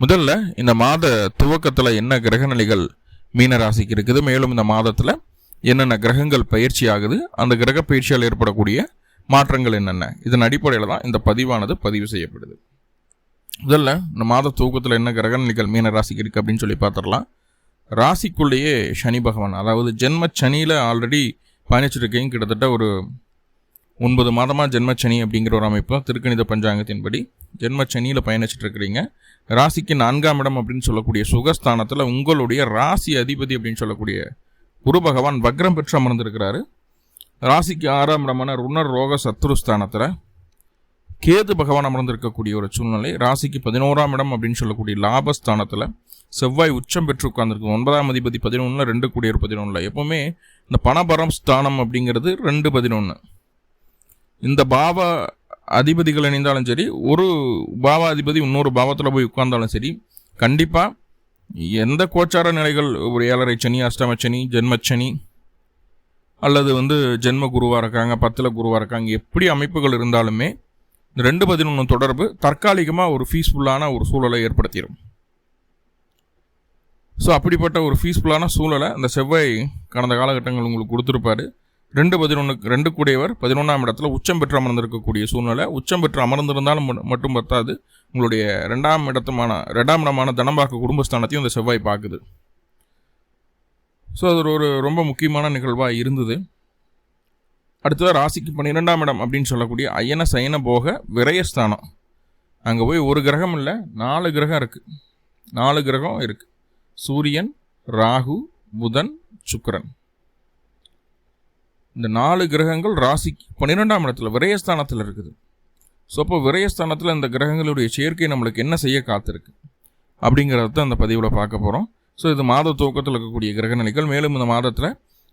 முதல்ல இந்த மாத துவக்கத்தில் என்ன கிரகநிலைகள் மீனராசிக்கு இருக்குது மேலும் இந்த மாதத்தில் என்னென்ன கிரகங்கள் பயிற்சி ஆகுது அந்த கிரக பயிற்சியால் ஏற்படக்கூடிய மாற்றங்கள் என்னென்ன? இதன் அடிப்படையில் தான் இந்த பதிவானது பதிவு செய்யப்படுது. முதல்ல இந்த மாத தூக்கத்தில் என்ன கிரகநிலைகள் மீன ராசிக்கு இருக்குது அப்படின்னு சொல்லி பார்த்துடலாம். ராசிக்குள்ளேயே சனி பகவான் அதாவது ஜென்ம சனியில் ஆல்ரெடி பயணிச்சிருக்கீங்க கிட்டத்தட்ட ஒரு ஒன்பது மாதமாக ஜென்மச்சனி அப்படிங்கிற ஒரு அமைப்பு தான். திருக்கணித பஞ்சாங்கத்தின்படி ஜென்மச்சனியில் பயணிச்சுட்டு இருக்கிறீங்க ராசிக்கு நான்காம் இடம் அப்படின்னு சொல்லக்கூடிய சுகஸ்தானத்தில் உங்களுடைய ராசி அதிபதி அப்படின்னு சொல்லக்கூடிய குரு பகவான் வக்ரம் பெற்று அமர்ந்திருக்கிறாரு. ராசிக்கு ஆறாம் இடமான ருணர் ரோக சத்ருஸ்தானத்தில் கேது பகவான் அமர்ந்திருக்கக்கூடிய ஒரு சூழ்நிலை. ராசிக்கு பதினோராம் இடம் அப்படின்னு சொல்லக்கூடிய லாபஸ்தானத்தில் செவ்வாய் உச்சம் பெற்று உட்கார்ந்துருக்கு ஒன்பதாம் அதிபதி பதினொன்றில் ரெண்டு கூடியர் பதினொன்றில் எப்போவுமே இந்த பணபரம் ஸ்தானம் அப்படிங்கிறது ரெண்டு பதினொன்று இந்த பாவ அதிபதிகள் இணைந்தாலும் சரி ஒரு பாவாதிபதி இன்னொரு பாவத்தில் போய் உட்கார்ந்தாலும் சரி கண்டிப்பாக எந்த கோச்சார நிலைகள் ஒரு ஏழரை சனி அஷ்டம சனி ஜென்மச்சனி அல்லது வந்து ஜென்ம குருவாக இருக்காங்க பத்தில் குருவாக இருக்காங்க எப்படி அமைப்புகள் இருந்தாலுமே இந்த ரெண்டு பதினொன்று தொடர்பு தற்காலிகமாக ஒரு ஃபீஸ்ஃபுல்லான ஒரு சூழலை ஏற்படுத்திடும் ஸோ அப்படிப்பட்ட ஒரு ஃபீஸ்ஃபுல்லான சூழலை அந்த செவ்வாய் கடந்த காலகட்டங்கள் உங்களுக்கு கொடுத்துருப்பாரு. ரெண்டு பதினொன்று ரெண்டு கூடியவர் பதினொன்றாம் இடத்துல உச்சம் பெற்று அமர்ந்திருக்கக்கூடிய சூழ்நிலை. உச்சம் பெற்று அமர்ந்திருந்தாலும் மட்டும் பத்தாது. உங்களுடைய ரெண்டாம் இடத்துமான ரெண்டாம் இடமான தனம்பாக்க குடும்பஸ்தானத்தையும் அந்த செவ்வாய் பார்க்குது. ஸோ அது ஒரு ரொம்ப முக்கியமான நிகழ்வாக இருந்தது. அடுத்தது ராசிக்கு பன்னிரெண்டாம் இடம் அப்படின்னு சொல்லக்கூடிய அயன சயன போக விரயஸ்தானம். அங்கே போய் ஒரு கிரகம் இல்லை நாலு கிரகம் இருக்குது நாலு கிரகம் இருக்குது சூரியன் ராகு புதன் சுக்கரன். இந்த நாலு கிரகங்கள் ராசிக்கு பன்னிரெண்டாம் இடத்துல விரயஸ்தானத்தில் இருக்குது. ஸோ அப்போ விரயஸ்தானத்தில் இந்த கிரகங்களுடைய சேர்க்கை நம்மளுக்கு என்ன செய்ய காத்திருக்கு? அப்படிங்கிறத அந்த பதிவில் பார்க்க போகிறோம் ஸோ இது மாத துவக்கத்தில் இருக்கக்கூடிய கிரகநிலைகள் மேலும் இந்த மாதத்தில்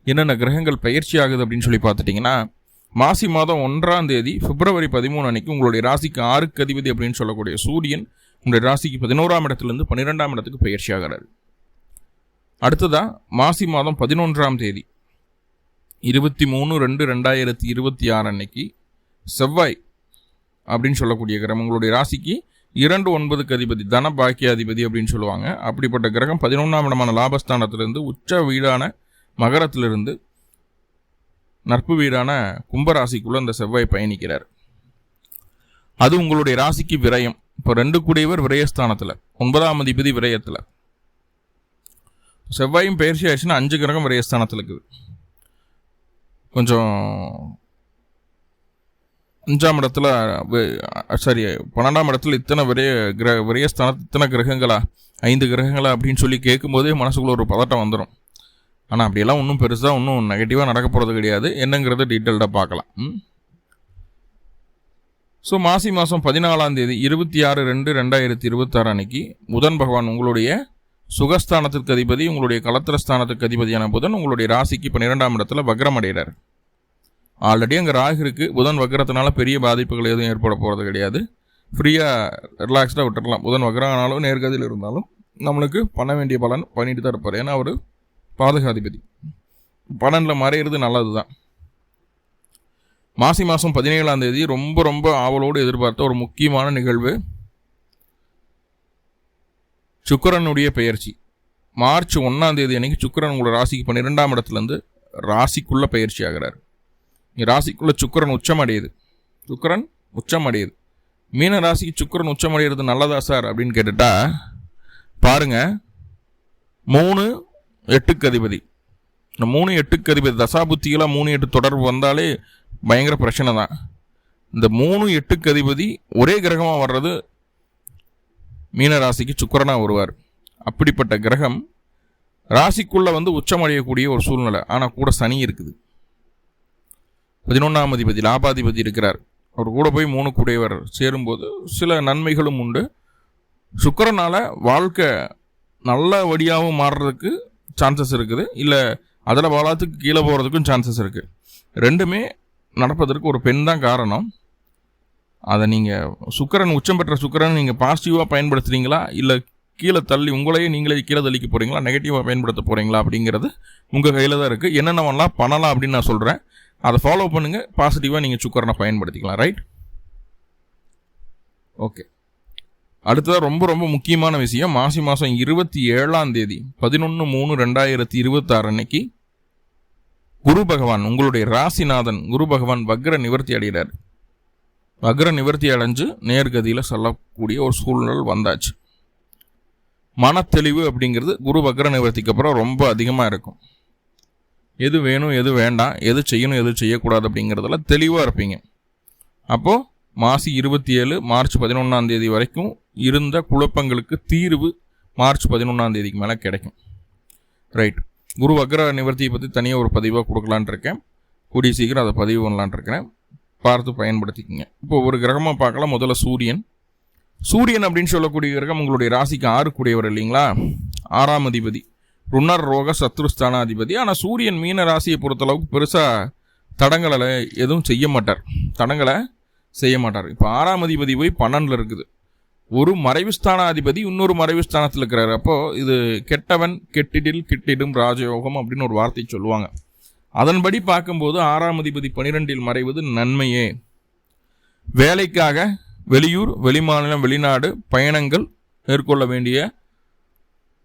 என்னென்ன கிரகங்கள் பயிற்சி ஆகுது அப்படின்னு சொல்லி பார்த்துட்டிங்கன்னா மாசி மாதம் ஒன்றாம் தேதி பிப்ரவரி பதிமூணு அன்னைக்கு உங்களுடைய ராசிக்கு ஆறுக்கு அதிபதி அப்படின்னு சொல்லக்கூடிய சூரியன் உங்களுடைய ராசிக்கு பதினோராம் இடத்துலேருந்து பன்னிரெண்டாம் இடத்துக்கு பயிற்சி ஆகிறார். அடுத்ததாக மாசி மாதம் பதினொன்றாம் தேதி. இருபத்தி மூணு ரெண்டு ரெண்டாயிரத்தி இருபத்தி ஆறு அன்னைக்கு செவ்வாய் அப்படின்னு சொல்லக்கூடிய கிரகம் உங்களுடைய ராசிக்கு இரண்டு ஒன்பதுக்கு அதிபதி தன பாக்கிய அதிபதி அப்படின்னு சொல்லுவாங்க. அப்படிப்பட்ட கிரகம் பதினொன்றாம் இடமான லாபஸ்தானத்திலிருந்து உச்ச வீடான மகரத்திலிருந்து நட்பு வீடான கும்பராசிக்குள்ளே அந்த செவ்வாய் பயணிக்கிறார். அது உங்களுடைய ராசிக்கு விரயம். இப்போ ரெண்டு கூடியவர் விரயஸ்தானத்தில் ஒன்பதாம் அதிபதி விரயத்தில். செவ்வாயும் பயிற்சி ஆயிடுச்சுன்னா அஞ்சு கிரகம் விரயஸ்தானத்தில் இருக்குது. கொஞ்சம் அஞ்சாம் இடத்துல சாரி பன்னெண்டாம் இடத்துல இத்தனை விரைய கிர விரயஸ்தானத்து இத்தனை கிரகங்களா? ஐந்து கிரகங்களா அப்படின்னு சொல்லி கேட்கும்போதே மனசுக்குள்ள ஒரு பதட்டம் வந்துடும் ஆனால் அப்படியெல்லாம் ஒன்றும் பெருசாக ஒன்றும் நெகட்டிவாக நடக்க போகிறது கிடையாது. என்னங்கிறத டீட்டெயில்டாக பார்க்கலாம். ஸோ மாசி மாதம் பதினாலாம் தேதி இருபத்தி ஆறு ரெண்டு ரெண்டாயிரத்தி இருபத்தாறு அன்னைக்கு புதன் பகவான் உங்களுடைய சுகஸ்தானத்திற்கு அதிபதி உங்களுடைய கலத்திரஸ்தானத்துக்கு அதிபதியான புதன் உங்களுடைய ராசிக்கு பன்னிரெண்டாம் இடத்துல வக்ரம் அடைகிறார் ஆல்ரெடி அங்கே ராகு இருக்குது புதன் வக்ரத்தினால பெரிய பாதிப்புகள் எதுவும் ஏற்பட போகிறது கிடையாது. ஃப்ரீயாக ரிலாக்ஸ்டாக விட்டுடலாம் புதன் வக்ரம் ஆனாலும் நேர்கதியில் இருந்தாலும் நம்மளுக்கு பண்ண வேண்டிய பலன் பண்ணிட்டு தான் இருப்பார். ஏன்னா அவர் பாதகாதிபதி. பலனில் மறையிறது நல்லது தான் மாசி மாதம் பதினேழாம் தேதி ரொம்ப ரொம்ப ஆவலோடு எதிர்பார்த்த ஒரு முக்கியமான நிகழ்வு சுக்கரனுடைய பெயர்ச்சி. மார்ச் ஒன்றாம் தேதி அன்னைக்கு சுக்கரன் உங்களோட ராசிக்கு பன்னிரெண்டாம் இடத்துலேருந்து ராசிக்குள்ளே பயிற்சி ஆகிறார். ராசிக்குள்ளே சுக்கரன் உச்சம் அடையுது. சுக்கரன் உச்சம் அடையுது. மீன ராசிக்கு சுக்கரன் உச்சம் அடைகிறது நல்லதா சார் அப்படின்னு கேட்டுட்டா பாருங்க மூணு எட்டுக்கு அதிபதி. இந்த மூணு எட்டுக்கு அதிபதி தசாபுத்திகளாக மூணு எட்டு தொடர்பு வந்தாலே பயங்கர பிரச்சனை தான் இந்த மூணு எட்டுக்கு அதிபதி ஒரே கிரகமாக வர்றது மீன ராசிக்கு சுக்கரனாக வருவார். அப்படிப்பட்ட கிரகம் ராசிக்குள்ளே வந்து உச்சமடையக்கூடிய ஒரு சூழ்நிலை. ஆனால் கூட சனி இருக்குது. பதினொன்றாம் அதிபதி லாபாதிபதி இருக்கிறார். அவர் கூட போய் மூணு கூடையவர் சேரும்போது சில நன்மைகளும் உண்டு. சுக்கரனால் வாழ்க்கை நல்ல வழியாகவும் மாறுறதுக்கு சான்சஸ் இருக்குது. இல்லை அதில் வாழாத்துக்கு கீழே போகிறதுக்கும் சான்சஸ் இருக்குது ரெண்டுமே நடப்பதற்கு ஒரு பெண் தான் காரணம். அதை நீங்கள் சுக்கரன் உச்சம் பெற்ற சுக்கரன் நீங்கள் பாசிட்டிவாக பயன்படுத்துகிறீங்களா இல்லை கீழே தள்ளி உங்களையே நீங்களே கீழே தள்ளிக்க போகிறீங்களா நெகட்டிவாக பயன்படுத்த போகிறீங்களா அப்படிங்கிறது உங்கள் கையில் தான் இருக்குது என்னென்னலாம் பண்ணலாம் அப்படின்னு நான் சொல்கிறேன் அதை ஃபாலோ பண்ணுங்கள் பாசிட்டிவாக நீங்கள் சுக்கரனை பயன்படுத்திக்கலாம். ரைட் ஓகே அடுத்ததாக ரொம்ப ரொம்ப முக்கியமான விஷயம். மாசி மாதம் இருபத்தி ஏழாம் தேதி பதினொன்று மூணு ரெண்டாயிரத்தி இருபத்தாறு அன்னைக்கு குரு பகவான் உங்களுடைய ராசிநாதன் குரு பகவான் வக்ர நிவர்த்தி அடைகிறார். வக்ர நிவர்த்தி அடைஞ்சு நேர்கதியில் சொல்லக்கூடிய ஒரு சூழ்நிலை வந்தாச்சு. மனத்தெளிவு அப்படிங்கிறது குரு வக்ர நிவர்த்திக்கு அப்புறம் ரொம்ப அதிகமாக இருக்கும். எது வேணும் எது வேண்டாம் எது செய்யணும் எது செய்யக்கூடாது அப்படிங்கிறதுல தெளிவாக இருப்பீங்க. அப்போது மாசி இருபத்தி ஏழு மார்ச் பதினொன்றாம் தேதி வரைக்கும் இருந்த குழப்பங்களுக்கு தீர்வு மார்ச் பதினொன்றாம் தேதிக்கு மேலே கிடைக்கும். ரைட். குரு வக்ர நிவர்த்தியை பற்றி தனியாக ஒரு பதிவாக கொடுக்கலான் இருக்கேன். கூடிய சீக்கிரம் அதை பதிவு பண்ணலான் இருக்கிறேன் பார்த்து பயன்படுத்திக்கங்க. இப்போ ஒரு கிரகமாக பார்க்கலாம். முதல்ல சூரியன். சூரியன் அப்படின்னு சொல்லக்கூடிய கிரகம் உங்களுடைய ராசிக்கு ஆறு கூடியவர் இல்லைங்களா? ஆறாம் அதிபதி. ருணர் ரோக சத்ருஸ்தானாதிபதி ஆனால் சூரியன் மீன ராசியை பொறுத்தளவுக்கு பெருசாக தடங்களை எதுவும் செய்ய மாட்டார். தடங்களை செய்ய மாட்டார். இப்போ ஆறாம் அதிபதி போய் பன்னெண்டில் இருக்குது. ஒரு மறைவு ஸ்தானாதிபதி இன்னொரு மறைவு ஸ்தானத்தில் இருக்கிறார். அப்போது இது கெட்டவன் கெட்டிடில் கிட்டிடும் ராஜயோகம் அப்படின்னு ஒரு வார்த்தை சொல்லுவாங்க. அதன்படி பார்க்கும்போது ஆறாம் அதிபதி பனிரெண்டில் மறைவது நன்மையே. வேலைக்காக வெளியூர் வெளிமாநிலம் வெளிநாடு பயணங்கள் மேற்கொள்ள வேண்டிய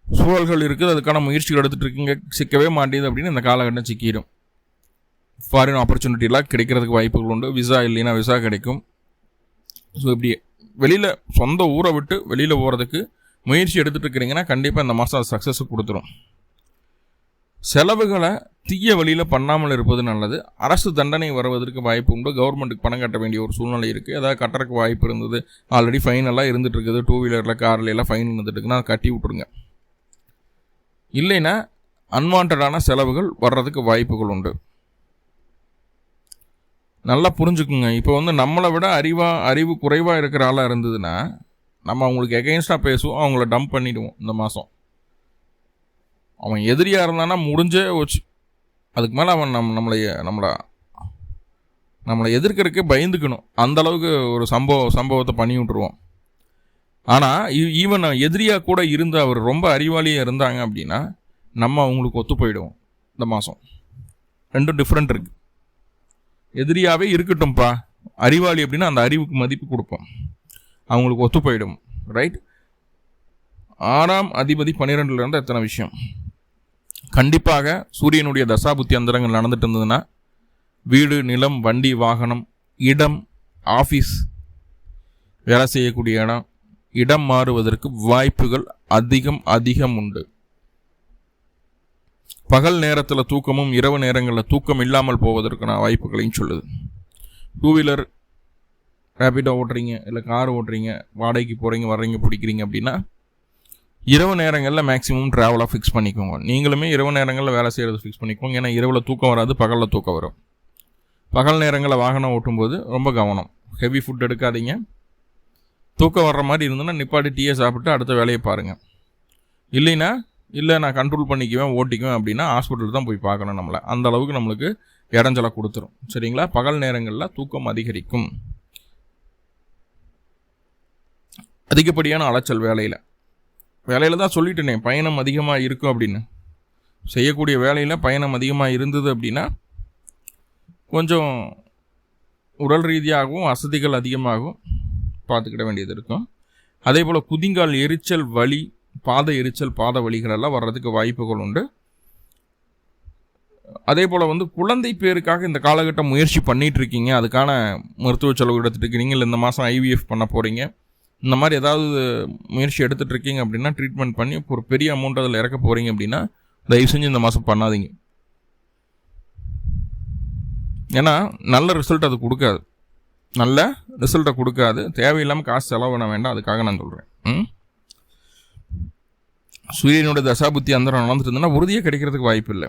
சூழல்கள் இருக்குது. அதுக்கான முயற்சிகள் எடுத்துகிட்டு இருக்கீங்க. சிக்கவே மாட்டேது அப்படின்னு இந்த காலகட்டம் சிக்கிடும். ஃபாரின் ஆப்பர்ச்சுனிட்டிலாம் கிடைக்கிறதுக்கு வாய்ப்புகள் உண்டு. விசா இல்லைன்னா விசா கிடைக்கும். ஸோ இப்படி வெளியில் சொந்த ஊரை விட்டு வெளியில் போகிறதுக்கு முயற்சி எடுத்துகிட்டு இருக்கிறீங்கன்னா கண்டிப்பாக இந்த மாதம் சக்ஸஸ் கொடுத்துரும். செலவுகளை தீய வழியில் பண்ணாமல் இருப்பது நல்லது. அரசு தண்டனை வருவதற்கு வாய்ப்பு உண்டு. கவர்மெண்ட்டுக்கு பணம் கட்ட வேண்டிய ஒரு சூழ்நிலை இருக்குது ஏதாவது கட்டுறதுக்கு வாய்ப்பு இருந்தது. ஆல்ரெடி ஃபைன் எல்லாம் இருந்துகிட்டு இருக்குது. டூ வீலரில் காரில் எல்லாம் ஃபைன் இருந்துட்டு இருக்குன்னா கட்டி விட்ருங்க இல்லைன்னா அன்வான்டான செலவுகள் வர்றதுக்கு வாய்ப்புகள் உண்டு. நல்லா புரிஞ்சுக்குங்க. இப்போ வந்து நம்மளை விட அறிவாக அறிவு குறைவாக இருக்கிற ஆளாக இருந்ததுன்னா நம்ம அவங்களுக்கு எகெயின்ஸ்டாக பேசுவோம். அவங்கள டம்ப் பண்ணிவிடுவோம் இந்த மாதம் அவன் எதிரியாக இருந்தானா முடிஞ்சே வச்சு அதுக்கு மேலே அவன் நம் நம்மளை நம்மளை நம்மளை எதிர்க்கிறதுக்கே பயந்துக்கணும். அந்த அளவுக்கு ஒரு சம்பவம் சம்பவத்தை பண்ணி விட்ருவோம் ஆனால் ஈவன் எதிரியாக கூட இருந்து அவர் ரொம்ப அறிவாளியாக இருந்தாங்க அப்படின்னா நம்ம அவங்களுக்கு ஒத்து போயிடுவோம் இந்த மாதம் ரெண்டும் டிஃப்ரெண்ட் இருக்குது எதிரியாகவே இருக்கட்டும்ப்பா. அறிவாளி அப்படின்னா அந்த அறிவுக்கு மதிப்பு கொடுப்போம். அவங்களுக்கு ஒத்து போயிடும் ரைட் ஆறாம் அதிபதி பன்னிரெண்டுலேருந்து எத்தனை விஷயம்? கண்டிப்பாக சூரியனுடைய தசாபுத்தி அந்தரங்கள் நடந்துட்டு இருந்ததுன்னா வீடு நிலம் வண்டி வாகனம் இடம் ஆஃபீஸ் வேலை செய்யக்கூடிய இடம் இடம் மாறுவதற்கு வாய்ப்புகள் அதிகம் அதிகம் உண்டு. பகல் நேரத்தில் தூக்கமும் இரவு நேரங்களில் தூக்கம் இல்லாமல் போவதற்கான வாய்ப்புகளையும் சொல்லுது. டூ வீலர் ரேபிடோ ஓட்டுறீங்க இல்லை கார் ஓட்டுறீங்க வாடகைக்கு போகிறீங்க வர்றீங்க பிடிக்கிறீங்க அப்படின்னா இரவு நேரங்களில் மேக்ஸிமம் ட்ராவலாக ஃபிக்ஸ் பண்ணிக்கோங்க. நீங்களுமே இரவு நேரங்களில் வேலை செய்கிறது ஃபிக்ஸ் பண்ணிக்கோங்க. ஏன்னா இரவில் தூக்கம் வராது பகலில் தூக்கம் வரும். பகல் நேரங்களில் வாகனம் ஓட்டும்போது ரொம்ப கவனம். ஹெவி ஃபுட் எடுக்காதீங்க. தூக்கம் வர்ற மாதிரி இருந்ததுன்னா நிப்பாட்டி டீயை சாப்பிட்டு அடுத்த வேலையை பாருங்கள் இல்லைன்னா இல்லை நான் கண்ட்ரோல் பண்ணிக்குவேன் ஓட்டிக்குவேன் அப்படின்னா ஹாஸ்பிட்டல் தான் போய் பார்க்கணும் நம்மளை. அந்த அளவுக்கு நம்மளுக்கு இடைஞ்சலை கொடுத்துரும். சரிங்களா? பகல் நேரங்களில் தூக்கம் அதிகரிக்கும். அதிகப்படியான அலைச்சல் வேலையில். வேலையில் தான் சொல்லிட்டேனே பயணம் அதிகமாக இருக்கும் அப்படின்னு. செய்யக்கூடிய வேலையில் பயணம் அதிகமாக இருந்தது அப்படின்னா கொஞ்சம் உடல் ரீதியாகவும் வசதிகள் அதிகமாகவும் பார்த்துக்கிட வேண்டியது இருக்கும். அதே போல் குதிங்கால் எரிச்சல் வலி பாத எரிச்சல் பாத வலிகளெல்லாம் வர்றதுக்கு வாய்ப்புகள் உண்டு. அதே போல் வந்து குழந்தை பேருக்காக இந்த காலகட்டம் முயற்சி பண்ணிகிட்டு இருக்கீங்க. அதுக்கான மருத்துவ செலவு எடுத்துகிட்டு இருக்கீங்க. இல்லை இந்த மாதம் ஐவிஎஃப் பண்ண போகிறீங்க இந்த மாதிரி ஏதாவது முயற்சி எடுத்துகிட்டு இருக்கீங்க அப்படின்னா ட்ரீட்மெண்ட் பண்ணி ஒரு பெரிய அமௌண்ட் அதில் இறக்க போகிறீங்க அப்படின்னா தயவு செஞ்சு இந்த மாதம் பண்ணாதீங்க. ஏன்னா நல்ல ரிசல்ட் அது கொடுக்காது. நல்ல ரிசல்ட்டை கொடுக்காது. தேவையில்லாமல் காசு செலவு பண்ண வேண்டாம். அதுக்காக நான் சொல்கிறேன் ம்? தசாபுத்தி அந்தரம் நடந்துட்டு இருந்ததுன்னா உறுதியாக கிடைக்கிறதுக்கு வாய்ப்பு இல்லை.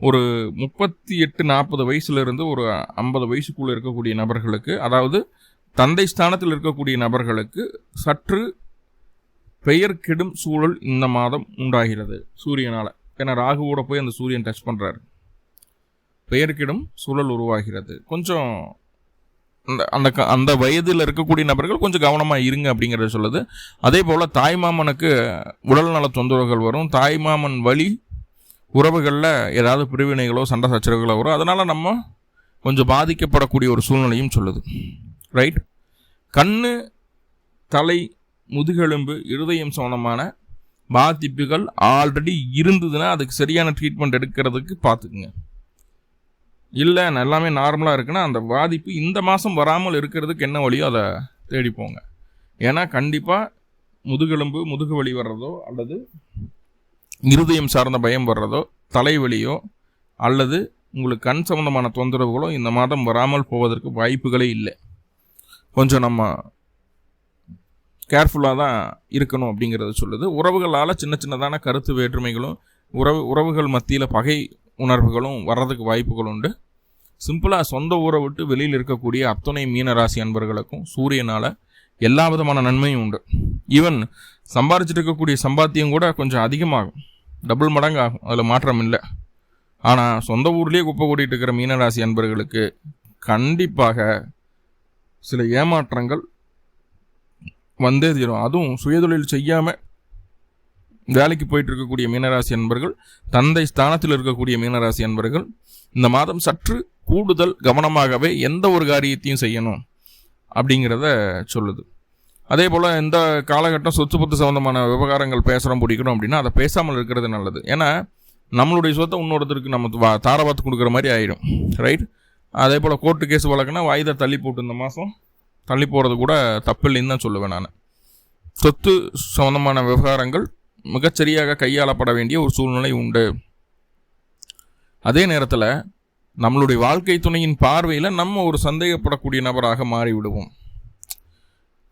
ஒரு முப்பத்தி எட்டு நாற்பது வயசுலேருந்து ஒரு ஐம்பது வயசுக்குள்ளே இருக்கக்கூடிய நபர்களுக்கு அதாவது தந்தை ஸ்தானத்தில் இருக்கக்கூடிய நபர்களுக்கு சற்று பெயர் கெடும் சூழல் இந்த மாதம் உண்டாகிறது சூரியனால். ஏன்னா ராகுவோட போய் அந்த சூரியன் டச் பண்ணுறாரு பெயர் கெடும் சூழல் உருவாகிறது. கொஞ்சம் அந்த அந்த அந்த வயதில் இருக்கக்கூடிய நபர்கள் கொஞ்சம் கவனமாக இருங்க அப்படிங்கிறத சொல்லுது. அதே போல் தாய்மாமனுக்கு உடல்நல தொந்தரவுகள் வரும். தாய்மாமன் வழி உறவுகளில் ஏதாவது பிரிவினைகளோ சண்டை சச்சரவுகளோ வரும். அதனால் நம்ம கொஞ்சம் பாதிக்கப்படக்கூடிய ஒரு சூழ்நிலையும் சொல்லுது. ரைட் கண்ணு தலை முதுகெலும்பு இருதயம் சம்பந்தமான பாதிப்புகள் ஆல்ரெடி இருந்ததுன்னா அதுக்கு சரியான ட்ரீட்மெண்ட் எடுக்கிறதுக்கு பார்த்துக்குங்க. இல்லை எல்லாமே நார்மலாக இருக்குன்னா அந்த பாதிப்பு இந்த மாதம் வராமல் இருக்கிறதுக்கு என்ன வழியோ அதை தேடிப்போங்க ஏன்னா கண்டிப்பாக முதுகெலும்பு முதுகு வலி வர்றதோ அல்லது இருதயம் சார்ந்த பயம் வர்றதோ தலைவலியோ அல்லது உங்களுக்கு கண் சம்பந்தமான தொந்தரவுகளோ இந்த மாதம் வராமல் போவதற்கு வாய்ப்புகளே இல்லை. கொஞ்சம் நம்ம கேர்ஃபுல்லாக தான் இருக்கணும் அப்படிங்கிறத சொல்லுது. உறவுகளால் சின்ன சின்னதான கருத்து வேற்றுமைகளும் உறவு உறவுகள் மத்தியில் பகை உணர்வுகளும் வர்றதுக்கு வாய்ப்புகள் உண்டு. சிம்பிளாக சொந்த ஊரை விட்டு வெளியில் இருக்கக்கூடிய அத்துணை மீனராசி அன்பர்களுக்கும் சூரியனால் எல்லா விதமான நன்மையும் உண்டு. ஈவன் சம்பாரிச்சிட்டு இருக்கக்கூடிய சம்பாத்தியம் கூட கொஞ்சம் அதிகமாகும். டபுள் மடங்கு ஆகும் அதில் மாற்றம் இல்லை. ஆனால் சொந்த ஊர்லேயே குப்பை கூட்டிகிட்டு இருக்கிற மீனராசி அன்பர்களுக்கு கண்டிப்பாக சில ஏமாற்றங்கள் வந்தே தீரும். அதுவும் சுயதொழில் செய்யாமல் வேலைக்கு போயிட்டு இருக்கக்கூடிய மீனராசி அன்பர்கள் தந்தை ஸ்தானத்தில் இருக்கக்கூடிய மீனராசி அன்பர்கள் இந்த மாதம் சற்று கூடுதல் கவனமாகவே எந்த ஒரு காரியத்தையும் செய்யணும் அப்படிங்கிறத சொல்லுது. அதே போல் இந்த காலகட்டம் சொத்து பத்து சம்மந்தமான விவகாரங்கள் பேசுகிறோம் பிடிக்கணும் அப்படின்னா அதை பேசாமல் இருக்கிறது நல்லது. ஏன்னா நம்மளுடைய சொத்தை இன்னொருத்தருக்கு நம்ம தாரபாத்து கொடுக்குற மாதிரி ஆகிடும் ரைட் அதே போல் கோர்ட்டு கேஸ் வழக்குனா வாய்தா தள்ளி போட்டு இந்த மாதம் தள்ளி போகிறது கூட தப்பில்லைன்னு தான் சொல்லுவேன் நான். சொத்து சம்பந்தமான விவகாரங்கள் மிகச்சரியாக கையாளப்பட வேண்டிய ஒரு சூழ்நிலை உண்டு. அதே நேரத்தில் நம்மளுடைய வாழ்க்கை துணையின் பார்வையில் நம்ம ஒரு சந்தேகப்படக்கூடிய நபராக மாறிவிடுவோம்.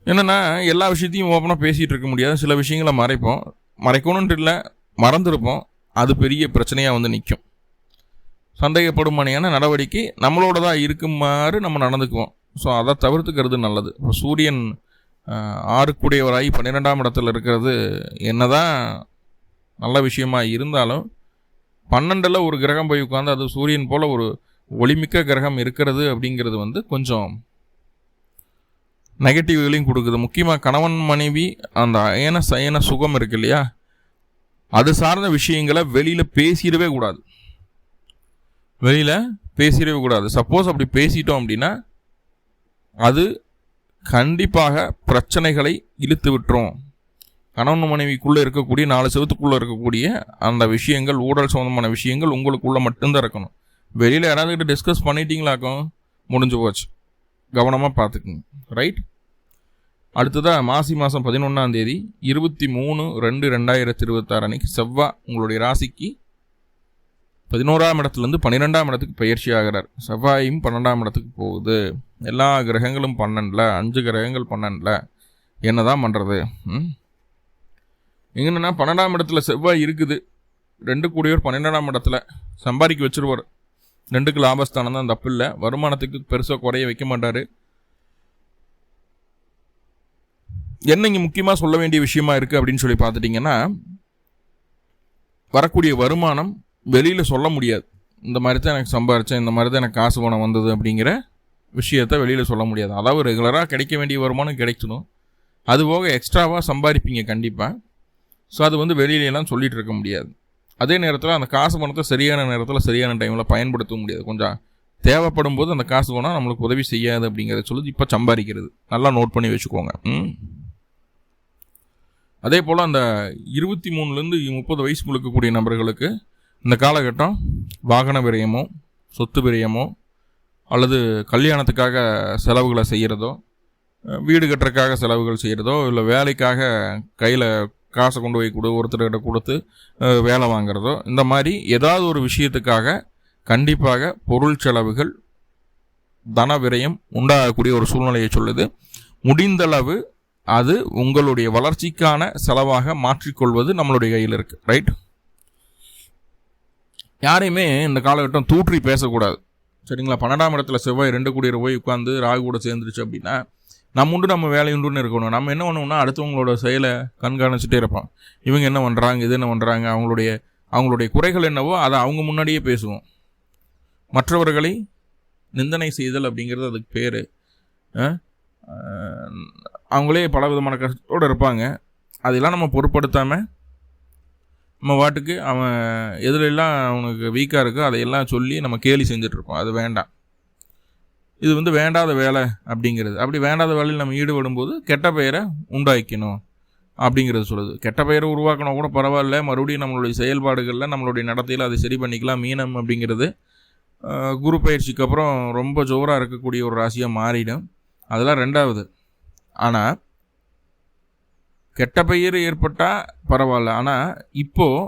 என்னென்னா எல்லா விஷயத்தையும் ஓப்பனாக பேசிகிட்டு இருக்க முடியாது. சில விஷயங்களை மறைப்போம். மறைக்கணுன்ட்டு இல்லை மறந்துருப்போம். அது பெரிய பிரச்சனையாக வந்து நிற்கும் சந்தேகப்படுமானியான நடவடிக்கை நம்மளோட தான் இருக்குமாறு நம்ம நடந்துக்குவோம். ஸோ அதை தவிர்த்துக்கிறது நல்லது. இப்போ சூரியன் ஆறுக்குடையவராகி பன்னிரெண்டாம் இடத்துல இருக்கிறது என்னதான் நல்ல விஷயமா இருந்தாலும் பன்னெண்டில் ஒரு கிரகம் போய் உட்காந்து அது சூரியன் போல் ஒரு ஒளிமிக்க கிரகம் இருக்கிறது அப்படிங்கிறது வந்து கொஞ்சம் நெகட்டிவ்களையும் கொடுக்குது. முக்கியமாக கணவன் மனைவி அந்த அயன சயன சுகம் இருக்கு இல்லையா? அது சார்ந்த விஷயங்களை வெளியில் பேசிடவே கூடாது. வெளியில் பேசிடவே கூடாது. சப்போஸ் அப்படி பேசிட்டோம் அப்படின்னா அது கண்டிப்பாக பிரச்சனைகளை இழுத்து விட்டுரும். கணவன் மனைவிக்குள்ளே இருக்கக்கூடிய நாலு செவத்துக்குள்ளே இருக்கக்கூடிய அந்த விஷயங்கள் ஊழல் சம்மந்தமான விஷயங்கள் உங்களுக்குள்ளே மட்டும்தான் இருக்கணும். வெளியில் யாராவது டிஸ்கஸ் பண்ணிட்டீங்களாக்கும் முடிஞ்சு போச்சு. கவனமாக பார்த்துக்குங்க. ரைட் அடுத்ததாக மாசி மாதம் பதினொன்றாம் தேதி இருபத்தி மூணு ரெண்டு ரெண்டாயிரத்தி இருபத்தாறு அன்னைக்கு செவ்வாய் உங்களுடைய ராசிக்கு பதினோராம் இடத்துலேருந்து பன்னிரெண்டாம் இடத்துக்கு பயிற்சி ஆகிறார். செவ்வாயும் பன்னெண்டாம் இடத்துக்கு போகுது. எல்லா கிரகங்களும் பன்னெண்டில் அஞ்சு கிரகங்கள் பன்னெண்டில். என்ன தான் பண்ணுறது எங்கன்னா பன்னெண்டாம் இடத்துல செவ்வாய் இருக்குது. ரெண்டு கூடியோர் பன்னெண்டாம் இடத்துல சம்பாதிக்க வச்சுருவார். ரெண்டுக்கு லாபஸ்தானம் தான் தப்பு இல்லை. வருமானத்துக்கு பெருசாக குறைய வைக்க மாட்டார். என்ன இங்கே முக்கியமாக சொல்ல வேண்டிய விஷயமா இருக்குது அப்படின்னு சொல்லி பார்த்துட்டிங்கன்னா வரக்கூடிய வருமானம் வெளியில் சொல்ல முடியாது. இந்த மாதிரி தான் எனக்கு சம்பாரித்தேன் இந்த மாதிரி தான் எனக்கு காசு பணம் வந்தது அப்படிங்கிற விஷயத்த வெளியில் சொல்ல முடியாது. அதாவது ரெகுலராக கிடைக்க வேண்டிய வருமானம் கிடைக்கணும். அது போக எக்ஸ்ட்ராவாக சம்பாதிப்பீங்க கண்டிப்பாக ஸோ அது வந்து வெளியிலலாம் சொல்லிகிட்டு இருக்க முடியாது. அதே நேரத்தில் அந்த காசு பணத்தை சரியான நேரத்தில் சரியான டைமில் பயன்படுத்த முடியாது. கொஞ்சம் தேவைப்படும் போது அந்த காசு பணம் நம்மளுக்கு உதவி செய்யாது அப்படிங்கிறத சொல்லி இப்போ சம்பாதிக்கிறது. நல்லா நோட் பண்ணி வச்சுக்கோங்க. அதே போல் அந்த இருபத்தி மூணுலேருந்து முப்பது வயசு கொடுக்கக்கூடிய நபர்களுக்கு இந்த காலகட்டம் வாகன விரயமோ சொத்து விரயமோ அல்லது கல்யாணத்துக்காக செலவுகளை செய்கிறதோ வீடு கட்டுறதுக்காக செலவுகள் செய்கிறதோ இல்லை வேலைக்காக கையில் காசை கொண்டு போய் கொடு ஒருத்தர்கிட்ட கொடுத்து வேலை வாங்குறதோ இந்த மாதிரி ஏதாவது ஒரு விஷயத்துக்காக கண்டிப்பாக பொருள் செலவுகள் தன விரயம் உண்டாகக்கூடிய ஒரு சூழ்நிலையை சொல்லுது. முடிந்தளவு அது உங்களுடைய வளர்ச்சிக்கான செலவாக மாற்றிக்கொள்வது நம்மளுடைய கையில் இருக்குது ரைட் யாரையுமே இந்த காலகட்டம் தூற்றி பேசக்கூடாது. சரிங்களா? பன்னெண்டாம் இடத்துல செவ்வாய் ரெண்டு கூடிய போய் உட்காந்து ராகு கூட சேர்ந்துருச்சு அப்படின்னா நம்ம உண்டு நம்ம வேலையுண்டுன்னு இருக்கணும். நம்ம என்ன பண்ணுவோம்னா அடுத்தவங்களோட செயலை கண்காணிச்சுட்டே இருப்போம். இவங்க என்ன பண்ணுறாங்க இது என்ன பண்ணுறாங்க அவங்களுடைய அவங்களுடைய குறைகள் என்னவோ அதை அவங்க முன்னாடியே பேசுவோம். மற்றவர்களை நிந்தனை செய்தல் அப்படிங்கிறது அதுக்கு பேர். அவங்களே பல விதமான கஷ்டத்தோடு இருப்பாங்க. அதெல்லாம் நம்ம பொருட்படுத்தாமல் நம்ம வாட்டுக்கு அவன் எதுலெல்லாம் அவனுக்கு வீக்காக இருக்கோ அதையெல்லாம் சொல்லி நம்ம கேலி செஞ்சிட்ருப்போம் அது வேண்டாம். இது வந்து வேண்டாத வேலை அப்படிங்கிறது. அப்படி வேண்டாத வேலையில் நம்ம ஈடுபடும் போது கெட்ட பெயரை உண்டாக்கணும் அப்படிங்கிறது சொல்லுது. கெட்ட பெயரை உருவாக்கணும் கூட பரவாயில்ல. மறுபடியும் நம்மளுடைய செயல்பாடுகளில் நம்மளுடைய நடத்தையில் அதை சரி பண்ணிக்கலாம். மீனம் அப்படிங்கிறது குரு பயிற்சிக்கு அப்புறம் ரொம்ப ஜோராக இருக்கக்கூடிய ஒரு ராசியாக மாறிடும். அதெல்லாம் ரெண்டாவது. ஆனால் கெட்ட பெயர் ஏற்பட்டால் பரவாயில்ல. ஆனால் இப்போது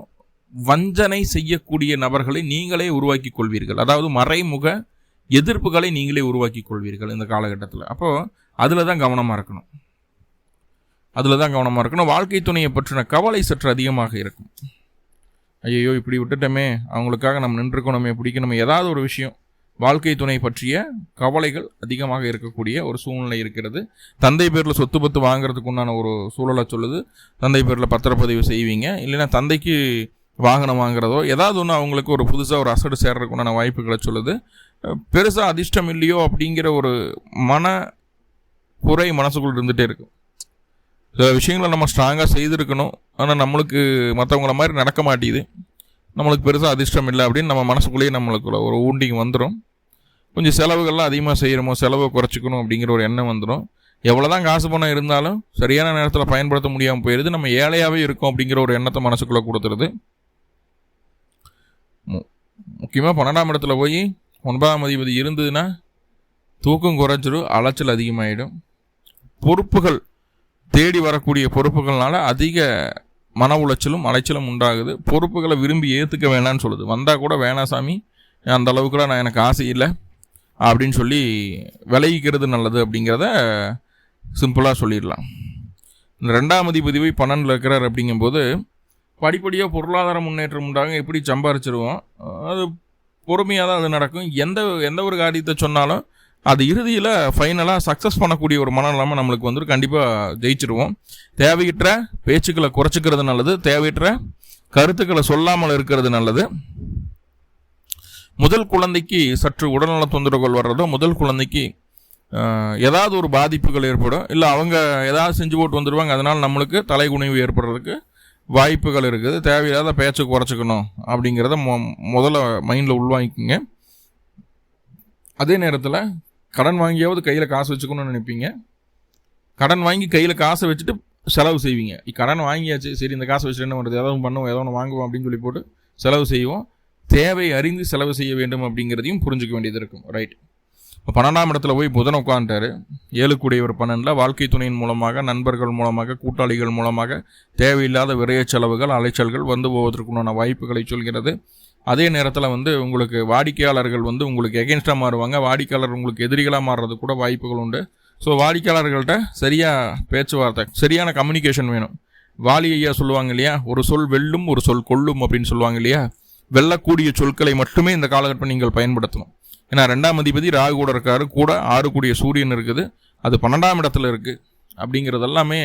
வஞ்சனை செய்யக்கூடிய நபர்களை நீங்களே உருவாக்கி கொள்வீர்கள். அதாவது மறைமுக எதிர்ப்புகளை நீங்களே உருவாக்கி கொள்வீர்கள் இந்த காலகட்டத்தில். அப்போது அதில் தான் கவனமாக இருக்கணும். அதில் தான் கவனமாக இருக்கணும். வாழ்க்கை துணையை பற்றின கவலை சற்று அதிகமாக இருக்கும். ஐயோ இப்படி விட்டுட்டோமே. அவங்களுக்காக நம்ம நின்றுக்கணுமே பிடிக்கணுமே ஏதாவது ஒரு விஷயம் வாழ்க்கை துணை பற்றிய கவலைகள் அதிகமாக இருக்கக்கூடிய ஒரு சூழ்நிலை இருக்கிறது. தந்தை பேரில் சொத்து பத்து வாங்குறதுக்கு உண்டான ஒரு சூழலை சொல்லுது. தந்தை பேரில் பத்திரப்பதிவு செய்வீங்க. இல்லைன்னா தந்தைக்கு வாகனம் வாங்குறதோ ஏதாவது ஒன்று அவங்களுக்கு ஒரு புதுசாக ஒரு அசடு சேர்றதுக்கு உண்டான வாய்ப்புகளை சொல்லுது. பெருசாக அதிர்ஷ்டம் இல்லையோ அப்படிங்கிற ஒரு மன குறை மனசுக்குள் இருந்துகிட்டே இருக்கும் சில விஷயங்களை நம்ம ஸ்ட்ராங்காக செய்திருக்கணும். ஆனால் நம்மளுக்கு மற்றவங்கள மாதிரி நடக்க மாட்டேங்குது. நம்மளுக்கு பெருசாக அதிர்ஷ்டம் இல்லை அப்படின்னு நம்ம மனசுக்குள்ளேயே நம்மளுக்குள்ள ஒரு ஊண்டிங் வந்துடும் கொஞ்சம் செலவுகள்லாம் அதிகமாக செய்கிறோமோ செலவை குறைச்சிக்கணும் அப்படிங்கிற ஒரு எண்ணம் வந்துடும் எவ்வளோ தான் காசு பணம் இருந்தாலும் சரியான நேரத்தில் பயன்படுத்த முடியாமல் போயிடுது நம்ம ஏழையாகவே இருக்கோம் அப்படிங்கிற ஒரு எண்ணத்தை மனசுக்குள்ளே கொடுத்துருது. முக்கியமாக பன்னெண்டாம் இடத்துல போய் ஒன்பதாம் அதிபதி இருந்ததுன்னா தூக்கம் குறைஞ்சிடும் அலைச்சல் அதிகமாகிடும் பொறுப்புகள் தேடி வரக்கூடிய பொறுப்புகள்னால அதிக மன உளைச்சலும் அலைச்சலும் உண்டாகுது. பொறுப்புகளை விரும்பி ஏற்றுக்க வேணான்னு சொல்லுது. வந்தால் கூட வேணாம் சாமி அந்த அளவுக்குலாம் நான் எனக்கு ஆசை இல்லை அப்படின்னு சொல்லி விளைவிக்கிறது நல்லது அப்படிங்கிறத சிம்பிளாக சொல்லிடலாம். இந்த ரெண்டாம் அதிபதி போய் பன்னெண்டில் இருக்கிறார் அப்படிங்கும்போது படிப்படியாக பொருளாதார முன்னேற்றம் உண்டாக எப்படி சம்பாரிச்சிருவோம்? அது பொறுமையாக தான் அது நடக்கும். எந்த எந்த ஒரு காரியத்தை சொன்னாலும் அது இறுதியில் ஃபைனலாக சக்ஸஸ் பண்ணக்கூடிய ஒரு மனநிலைமை நம்மளுக்கு வந்துட்டு கண்டிப்பாக ஜெயிச்சிருவோம். தேவையற்ற பேச்சுக்களை குறைச்சிக்கிறது நல்லது தேவையற்ற கருத்துக்களை சொல்லாமல் இருக்கிறது நல்லது. முதல் குழந்தைக்கு சற்று உடல்நல தொந்தரவுகள் வர்றதோ முதல் குழந்தைக்கு ஏதாவது ஒரு பாதிப்புகள் ஏற்படும் இல்லை அவங்க ஏதாவது செஞ்சு போட்டு வந்துடுவாங்க அதனால் நம்மளுக்கு தலைகுனிவு ஏற்படுறதுக்கு வாய்ப்புகள் இருக்குது. தேவையில்லாத பேச்சு குறைச்சிக்கணும் அப்படிங்கிறத மொ முதல்ல மைண்டில் உள்வாங்கிக்கிங்க. அதே நேரத்தில் கடன் வாங்கியாவது கையில் காசு வச்சுக்கணும்னு நினைப்பீங்க. கடன் வாங்கி கையில் காசை வச்சுட்டு செலவு செய்வீங்க. கடன் வாங்கியாச்சு சரி இந்த காசை வச்சுட்டு என்ன பண்ணுறது ஏதாவது பண்ணுவோம் ஏதோ ஒன்று வாங்குவோம் அப்படின்னு சொல்லி போட்டு செலவு செய்வோம். தேவை அறிந்து செலவு செய்ய வேண்டும் அப்படிங்கிறதையும் புரிஞ்சுக்க வேண்டியது இருக்கும். ரைட் இப்போ பன்னெண்டாம் இடத்துல போய் புதன் உட்காந்துட்டாரு ஏழுக்குடையவர் பன்னெண்டில் வாழ்க்கை துணையின் மூலமாக நண்பர்கள் மூலமாக கூட்டாளிகள் மூலமாக தேவையில்லாத விரைய செலவுகள் அலைச்சல்கள் வந்து போவதற்குண்டான வாய்ப்புகளை சொல்கிறது. அதே நேரத்தில் வந்து உங்களுக்கு வாடிக்கையாளர்கள் வந்து உங்களுக்கு எகென்ஸ்டாக மாறுவாங்க. வாடிக்கையாளர் உங்களுக்கு எதிரிகளாக மாறுறது கூட வாய்ப்புகள் உண்டு. ஸோ வாடிக்கையாளர்கள்ட்ட சரியாக பேச்சுவார்த்தை சரியான கம்யூனிகேஷன் வேணும். வாலி ஐயா சொல்லுவாங்க இல்லையா? ஒரு சொல் வெல்லும் ஒரு சொல் கொள்ளும் அப்படின்னு சொல்லுவாங்க இல்லையா? வெல்லக்கூடிய சொற்களை மட்டுமே இந்த காலகட்டம் நீங்கள் பயன்படுத்தணும். ஏன்னா ரெண்டாம் அதிபதி ராகு கூட இருக்காரு. கூட ஆறு கூடிய சூரியன் இருக்குது. அது பன்னெண்டாம் இடத்துல இருக்குது அப்படிங்கிறது எல்லாமே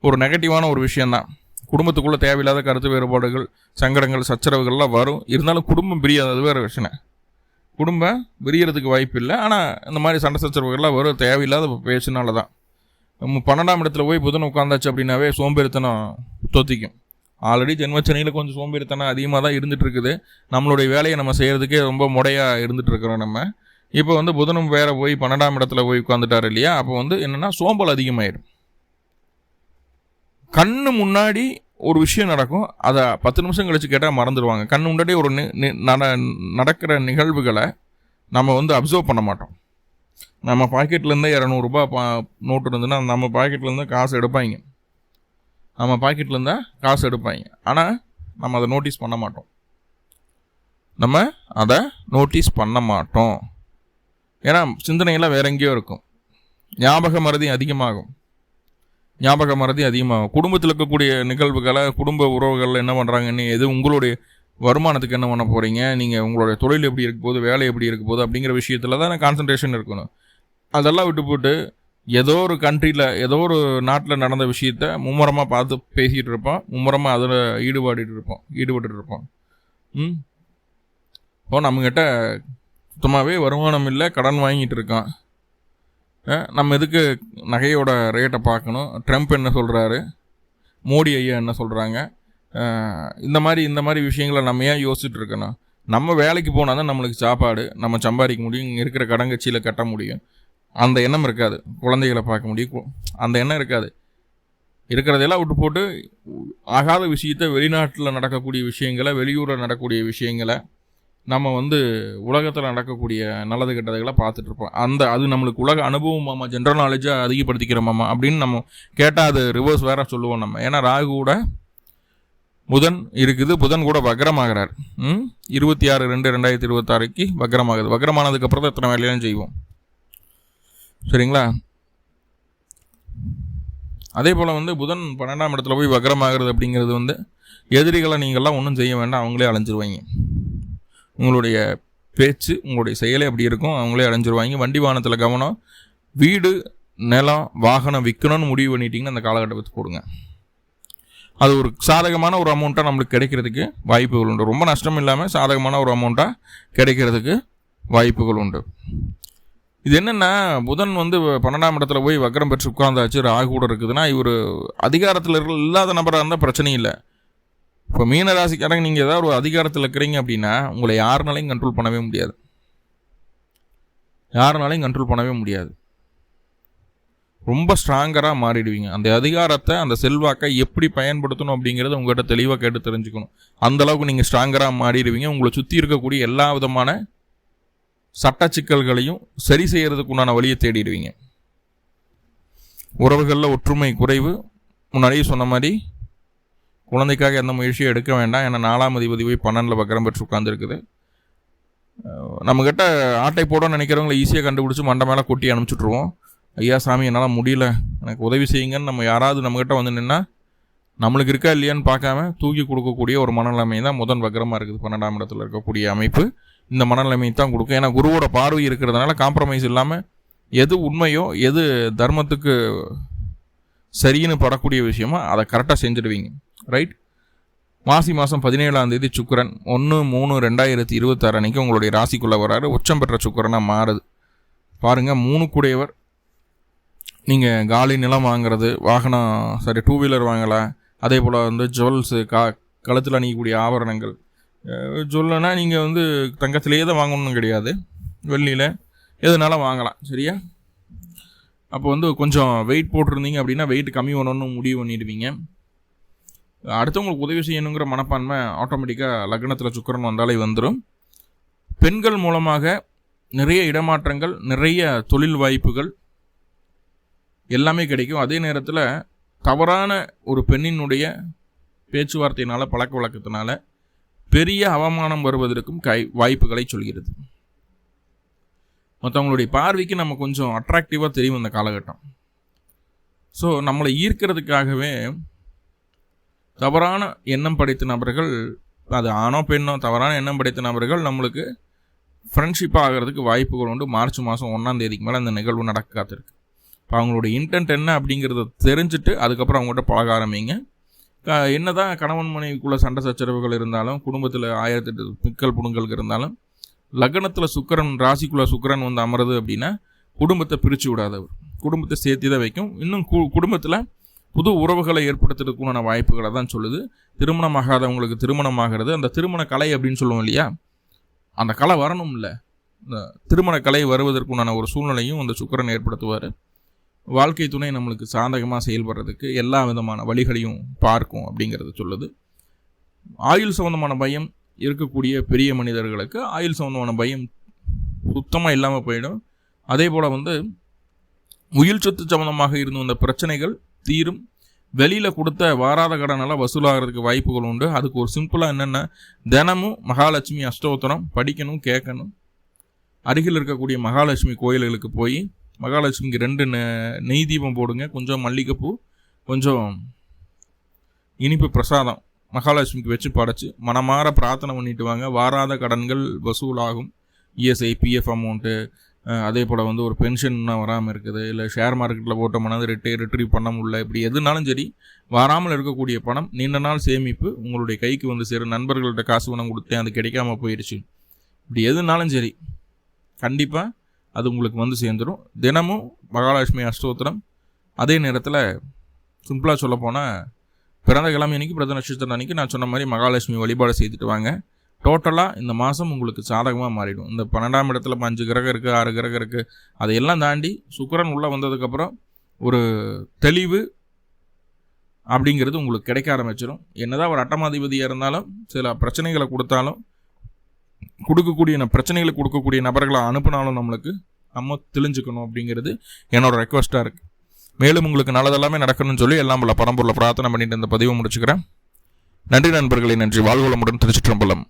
ஒரு நெகட்டிவான ஒரு விஷயந்தான் குடும்பத்துக்குள்ளே தேவையில்லாத கருத்து வேறுபாடுகள் சங்கடங்கள் சச்சரவுகள்லாம் வரும். இருந்தாலும் குடும்பம் பிரியாது அது வேறு விஷயம் குடும்பம் பிரியறதுக்கு வாய்ப்பு இல்லை. ஆனால் இந்த மாதிரி சண்டை சச்சரவுகள்லாம் வரும். தேவையில்லாத பேசினால தான் பன்னெண்டாம் இடத்துல போய் புதன் உட்காந்தாச்சு அப்படின்னாவே சோம்பேறித்தனம் தொத்திக்கும். ஆல்ரெடி ஜென்மச்சனையில் கொஞ்சம் சோம்பேறித்தனம் அதிகமாக தான் இருந்துகிட்ருக்குது நம்மளுடைய வேலையை நம்ம செய்கிறதுக்கே ரொம்ப முடையாக இருந்துகிட்ருக்குறோம் நம்ம. இப்போ வந்து புதனும் வேறு போய் பன்னெண்டாம் இடத்துல போய் உட்காந்துட்டார் இல்லையா? அப்போ வந்து என்னென்னா சோம்பல் அதிகமாயிடும் கண்ணு முன்னாடி ஒரு விஷயம் நடக்கும். அதை பத்து நிமிஷம் கழித்து கேட்டால் மறந்துடுவாங்க. கண்ணு முன்னாடி ஒரு நடக்கிற நிகழ்வுகளை நம்ம வந்து அப்சர்வ் பண்ண மாட்டோம். நம்ம பாக்கெட்லேருந்தே இரநூறுபா பா நோட்டு இருந்ததுன்னா நம்ம பாக்கெட்லேருந்து காசு எடுப்பாங்க. நம்ம பாக்கெட்லேருந்தா காசு எடுப்பாங்க. ஆனால் நம்ம அதை நோட்டீஸ் பண்ண மாட்டோம். நம்ம அதை நோட்டீஸ் பண்ண மாட்டோம். ஏன்னா சிந்தனையெல்லாம் வேற எங்கேயோ இருக்கும். ஞாபக மருதி அதிகமாகும். ஞாபக மறதி அதிகமாகும் குடும்பத்தில் இருக்கக்கூடிய நிகழ்வுகளை குடும்ப உறவுகளில் என்ன பண்ணுறாங்கன்னு எது உங்களுடைய வருமானத்துக்கு என்ன பண்ண போகிறீங்க நீங்கள் உங்களுடைய தொழில் எப்படி இருக்க போகுது வேலை எப்படி இருக்க போகுது அப்படிங்கிற விஷயத்தில் தான் கான்சன்ட்ரேஷன் இருக்கணும். அதெல்லாம் விட்டு போட்டு ஏதோ ஒரு கண்ட்ரியில் ஏதோ ஒரு நாட்டில் நடந்த விஷயத்த மும்முரமாக பார்த்து பேசிகிட்டு இருப்போம். மும்முரமாக அதில் ஈடுபாடிட்டு இருப்போம். ஈடுபட்டு இருப்போம். ம்? இப்போ நம்மக்கிட்ட சுத்தமாகவே வருமானம் இல்லை கடன் வாங்கிட்டு இருக்கான். நம்ம எதுக்கு நகையோட ரேட்டை பார்க்கணும்? ட்ரம்ப் என்ன சொல்கிறாரு மோடி ஐயா என்ன சொல்கிறாங்க இந்த மாதிரி இந்த மாதிரி விஷயங்களை நம்ம ஏன் யோசிச்சுட்டு இருக்கணும்? நம்ம வேலைக்கு போனால் தான் நம்மளுக்கு சாப்பாடு நம்ம சம்பாதிக்க முடியும் இங்கே இருக்கிற கடங்கச்சியில் கட்ட முடியும். அந்த எண்ணம் இருக்காது. குழந்தைகளை பார்க்க முடியும். அந்த எண்ணம் இருக்காது. இருக்கிறதெல்லாம் விட்டு போட்டு ஆகாத விஷயத்த வெளிநாட்டில் நடக்கக்கூடிய விஷயங்களை வெளியூரில் நடக்கக்கூடிய விஷயங்களை நம்ம வந்து உலகத்தில் நடக்கக்கூடிய நல்லது கெட்டதுகளை பார்த்துட்டு இருப்போம் அந்த அது நம்மளுக்கு உலக அனுபவம் மாமா ஜென்ரல் நாலேஜாக அதிகப்படுத்திக்கிறோமாமா அப்படின்னு நம்ம கேட்டால் அது ரிவர்ஸ் வேற சொல்லுவோம் நம்ம. ஏன்னா ராகு கூட புதன் இருக்குது புதன் கூட வக்ரமாகிறார். ம்? இருபத்தி ஆறு ரெண்டு ரெண்டாயிரத்தி இருபத்தாறுக்கு வக்ரமாகுது. வக்ரமானதுக்கு அப்புறம் தான் எத்தனை வேலையெல்லாம் செய்வோம்? சரிங்களா? அதே போல் வந்து புதன் பன்னெண்டாம் இடத்துல போய் வக்ரமாகிறது அப்படிங்கிறது வந்து எதிரிகளை நீங்கள்லாம் ஒன்றும் செய்ய வேண்டாம். அவங்களே அலைஞ்சிருவாங்க. உங்களுடைய பேச்சு உங்களுடைய செயலே அப்படி இருக்கும். அவங்களே அடைஞ்சிருவாங்க. வண்டி வாகனத்தில் கவனம். வீடு நிலம் வாகனம் விற்கணும்னு முடிவு பண்ணிட்டீங்கன்னா அந்த காலகட்டத்தை கொடுங்க அது ஒரு சாதகமான ஒரு அமௌண்ட்டாக நம்மளுக்கு கிடைக்கிறதுக்கு வாய்ப்புகள் உண்டு. ரொம்ப நஷ்டம் இல்லாமல் சாதகமான ஒரு அமௌண்ட்டாக கிடைக்கிறதுக்கு வாய்ப்புகள் உண்டு. இது என்னென்னா புதன் வந்து பன்னெண்டாம் இடத்துல போய் வக்கரம் பெற்று உட்காந்தாச்சு ராகு கூட இருக்குதுன்னா இவர் அதிகாரத்தில் இல்லாத நபராக இருந்தால் பிரச்சனையும் இல்லை. இப்போ மீன ராசிக்காரங்க நீங்கள் ஏதாவது ஒரு அதிகாரத்தில் இருக்கிறீங்க அப்படின்னா உங்களை யாருனாலையும் கண்ட்ரோல் பண்ணவே முடியாது. யாருனாலையும் கண்ட்ரோல் பண்ணவே முடியாது. ரொம்ப ஸ்ட்ராங்கராக மாறிடுவீங்க. அந்த அதிகாரத்தை அந்த செல்வாக்கை எப்படி பயன்படுத்தணும் அப்படிங்கிறத உங்கள்கிட்ட தெளிவாக கேட்டு தெரிஞ்சுக்கணும். அந்தளவுக்கு நீங்கள் ஸ்ட்ராங்கராக மாறிடுவீங்க. உங்களை சுற்றி இருக்கக்கூடிய எல்லா விதமான சட்ட சிக்கல்களையும் சரி செய்கிறதுக்கு உண்டான வழியை தேடிடுவீங்க. உறவுகளில் ஒற்றுமை குறைவு. முன்னாடியே சொன்ன மாதிரி குழந்தைக்காக எந்த முயற்சியும் எடுக்க வேண்டாம். ஏன்னா நாலாம் அதிபதி போய் பன்னெண்டில் பக்கரம் பெற்று உட்காந்துருக்குது நம்மக்கிட்ட ஆட்டை போட நினைக்கிறவங்களை ஈஸியாக கண்டுபிடிச்சி மண்டை மேலே கொட்டி அனுப்பிச்சுட்ருவோம் ஐயா சாமி என்னால் முடியல. எனக்கு உதவி செய்யுங்கன்னு நம்ம யாராவது நம்மக்கிட்ட வந்து நின்னா நம்மளுக்கு இருக்கா இல்லையான்னு பார்க்காம தூக்கி கொடுக்கக்கூடிய ஒரு மனநிலைமை தான் முதன் வக்கரமாக இருக்குது. பன்னெண்டாம் இடத்துல இருக்கக்கூடிய அமைப்பு. இந்த மனநிலைமை தான் கொடுக்கும். ஏன்னா குருவோட பார்வை இருக்கிறதுனால காம்ப்ரமைஸ் இல்லாமல் எது உண்மையோ எது தர்மத்துக்கு சரின்னு படக்கூடிய விஷயமோ அதை கரெக்டாக செஞ்சுடுவீங்க. ரைட் மாசி மாதம் பதினேழாம் தேதி சுக்கரன். ஒன்று மூணு ரெண்டாயிரத்தி இருபத்தாறு அன்றைக்கி உங்களுடைய ராசிக்குள்ளே வராரு. உச்சம் பெற்ற சுக்கரனாக மாறுது. பாருங்கள் மூணு கூடையவர். நீங்கள் காலி நிலம் வாங்குறது வாகனம் சரி டூ வீலர் வாங்கலாம் அதே போல் வந்து ஜுவல்ஸு கா கழுத்தில் அணியக்கூடிய ஆபரணங்கள். ஜுவல்னா நீங்கள் வந்து தங்கத்திலேயே தான் வாங்கணும்னு கிடையாது. வெள்ளியில் எதுனாலும் வாங்கலாம் சரியா? அப்போ வந்து கொஞ்சம் வெயிட் போட்டிருந்தீங்க அப்படின்னா வெயிட் கம்மி பண்ணணும்னு முடிவு பண்ணிடுவீங்க. அடுத்தவங்களுக்கு உதவி செய்யணுங்கிற மனப்பான்மை ஆட்டோமேட்டிக்காக லக்னத்தில் சுக்கரன் வந்தாலே வந்துடும் பெண்கள் மூலமாக நிறைய இடமாற்றங்கள் நிறைய தொழில் வாய்ப்புகள் எல்லாமே கிடைக்கும். அதே நேரத்தில் தவறான ஒரு பெண்ணினுடைய பேச்சுவார்த்தையினால் பழக்க வழக்கத்தினால பெரிய அவமானம் வருவதற்கும் கை வாய்ப்புகளை சொல்கிறது. மற்றவங்களுடைய பார்வைக்கு நம்ம கொஞ்சம் அட்ராக்டிவாக தெரியும் இந்த காலகட்டம். ஸோ நம்மளை ஈர்க்கிறதுக்காகவே தவறான எண்ணம் படைத்த நபர்கள் அது ஆணோ பெண்ணோ தவறான எண்ணம் படைத்த நபர்கள் நம்மளுக்கு ஃப்ரெண்ட்ஷிப்பாக ஆகிறதுக்கு வாய்ப்புகள் உண்டு. மார்ச் மாதம் ஒன்றாம் தேதிக்கு மேலே அந்த நிகழ்வு நடக்க காத்திருக்கு. இப்போ அவங்களுடைய இன்டென்ட் என்ன அப்படிங்கிறத தெரிஞ்சுட்டு அதுக்கப்புறம் அவங்ககிட்ட பழக ஆரம்பிங்க. என்ன தான் கணவன் மனைவிக்குள்ளே சண்டை சச்சரவுகள் இருந்தாலும் குடும்பத்தில் ஆயிரத்தெட்டு மிக்கல் புடுங்கல் இருந்தாலும் லக்னத்தில் சுக்கரன் ராசிக்குள்ளே சுக்கரன் வந்து அமருது அப்படின்னா குடும்பத்தை பிரித்து விடாதவர். குடும்பத்தை சேர்த்து தான் வைக்கும். இன்னும் கு குடும்பத்தில் புது உறவுகளை ஏற்படுத்துறதுக்குண்டான வாய்ப்புகளை தான் சொல்லுது. திருமணமாகாதவங்களுக்கு திருமணம் ஆகிறது. அந்த திருமண கலை அப்படின்னு சொல்லுவோம் இல்லையா? அந்த கலை வரணும் இல்லை இந்த திருமண கலை வருவதற்குண்டான ஒரு சூழ்நிலையும் அந்த சுக்கரன் ஏற்படுத்துவார். வாழ்க்கை துணை நம்மளுக்கு சாதகமாக செயல்படுறதுக்கு எல்லா விதமான வழிகளையும் பார்க்கும் அப்படிங்கிறது சொல்லுது. ஆயுள் சம்மந்தமான பயம் இருக்கக்கூடிய பெரிய மனிதர்களுக்கு ஆயுள் சம்மந்தமான பயம் சுத்தமாக இல்லாமல் போயிடும். அதே போல் வந்து உயிர் சொத்து சம்மந்தமாக இருந்த வந்த பிரச்சனைகள் தீரும். வெளியில் கொடுத்த வாராத கடனெல்லாம் வசூலாகிறதுக்கு வாய்ப்புகள் உண்டு. அதுக்கு ஒரு சிம்பிளாக என்னென்ன? தினமும் மகாலட்சுமி அஷ்டோத்தரம் படிக்கணும் கேட்கணும். அருகில் இருக்கக்கூடிய மகாலட்சுமி கோயில்களுக்கு போய் மகாலட்சுமிக்கு ரெண்டு நெய் தீபம் போடுங்க. கொஞ்சம் மல்லிகைப்பூ கொஞ்சம் இனிப்பு பிரசாதம் மகாலட்சுமிக்கு வச்சு படைச்சு மனமாற பிரார்த்தனை பண்ணிட்டு வாங்க. வாராத கடன்கள் வசூலாகும். இஎஸ்ஐ பிஎஃப் அமௌண்ட்டு அதே போல் வந்து ஒரு பென்ஷன் இன்னும் வராமல் இருக்குது. இல்லை ஷேர் மார்க்கெட்டில் போட்டோம்னா அது ரிட்டே ரிட்ரீவ் பண்ண முடியல. இப்படி எதுனாலும் சரி வராமல் இருக்கக்கூடிய பணம் நீண்ட நாள் சேமிப்பு உங்களுடைய கைக்கு வந்து சேரும். நண்பர்கள்ட்ட காசு பணம் கொடுத்தேன் அது கிடைக்காம போயிடுச்சு இப்படி எதுனாலும் சரி கண்டிப்பாக அது உங்களுக்கு வந்து சேர்ந்துடும் தினமும் மகாலட்சுமி அஷ்டோத்திரம் அதே நேரத்தில் சிம்பிளாக சொல்லப்போனால் பிறந்த கிழமை அன்னைக்கு பிறந்த நட்சத்திரம் அன்னைக்கு நான் சொன்ன மாதிரி மகாலட்சுமி வழிபாடு செய்துட்டு வாங்க. டோட்டலாக இந்த மாதம் உங்களுக்கு சாதகமாக மாறிடும். இந்த பன்னெண்டாம் இடத்துல இப்ப அஞ்சு கிரகம் இருக்குது ஆறு கிரகம் இருக்குது அதையெல்லாம் தாண்டி சுக்கரன் உள்ளே வந்ததுக்கப்புறம் ஒரு தெளிவு அப்படிங்கிறது உங்களுக்கு கிடைக்க ஆரம்பிச்சிடும் என்னதான் ஒரு அட்டமாதிபதியாக இருந்தாலும் சில பிரச்சனைகளை கொடுத்தாலும் கொடுக்கக்கூடிய பிரச்சனைகளை கொடுக்கக்கூடிய நபர்களை அனுப்புனாலும் நம்மளுக்கு நம்ம தெளிஞ்சுக்கணும் அப்படிங்கிறது என்னோட ரெக்வஸ்ட்டாக இருக்குது மேலும் உங்களுக்கு நல்லதெல்லாமே நடக்கணும்னு சொல்லி எல்லாம் உள்ள பரம்பொருளை பிரார்த்தனை பண்ணிட்டு இந்த பதிவை முடிச்சுக்கிறேன். நன்றி நண்பர்களே நன்றி. வாழ்வளமுடன் திருச்சிற்றம்பலம்.